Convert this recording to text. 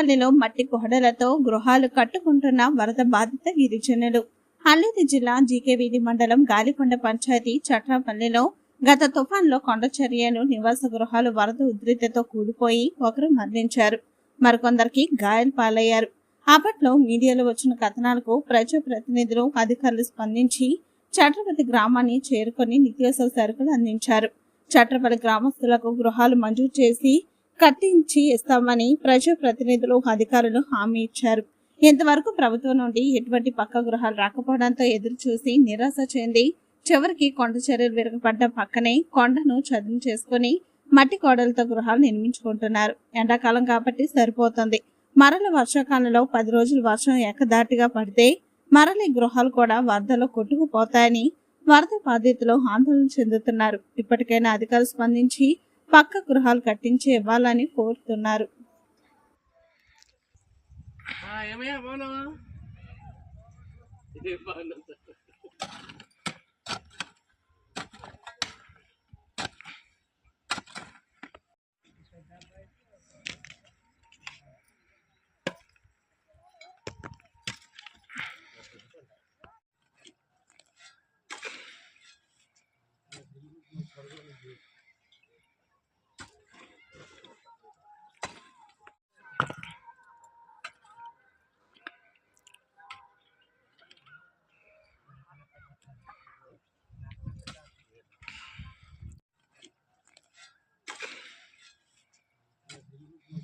పల్లెలో మట్టి కొహడలతో గృహాలు కట్టుకుంటున్న వరద బాధిత గిరిజనులు. అల్లూరి జిల్లా జీకేవీధి మండలం గాలికొండ పంచాయతీ చట్రపల్లిలో గత తుఫాన్లో కొండ చర్యలు నివాస గృహాలు వరద ఉధృతితో కూలిపోయి ఒకరు మరణించారు. మరికొందరికి గాయాలు పాలయ్యారు. అప్పట్లో మీడియాలో వచ్చిన కథనాలకు ప్రజాప్రతినిధులు అధికారులు స్పందించి చట్రపతి గ్రామాన్ని చేరుకొని నిత్యావసర సరుకులు అందించారు. చట్రపల్లి గ్రామస్తులకు గృహాలు మంజూరు చేసి కట్టించి ఇస్తామని ప్రజాప్రతినిధులు అధికారులు హామీ ఇచ్చారు. ఇంతవరకు ప్రభుత్వం నుండి ఎటువంటి పక్క గృహాలు రాకపోవడంతో ఎదురు చూసి నిరాశ చెంది చివరికి కొండ చర్యలు విరగపడ్డ పక్కనే కొండను చదును చేసుకుని మట్టి కోడలతో గృహాలు నిర్మించుకుంటున్నారు. ఎండాకాలం కాబట్టి సరిపోతుంది. మరల వర్షాకాలంలో పది రోజులు వర్షం ఎక్కదాటిగా పడితే మరలి గృహాలు కూడా వరదలో కొట్టుకుపోతాయని వరద బాధితులు ఆందోళన చెందుతున్నారు. ఇప్పటికైనా అధికారులు స్పందించి పక్క గృహాలు కట్టించి ఇవ్వాలని కోరుతున్నారు. ఏమయ్యా బాగున్నావా?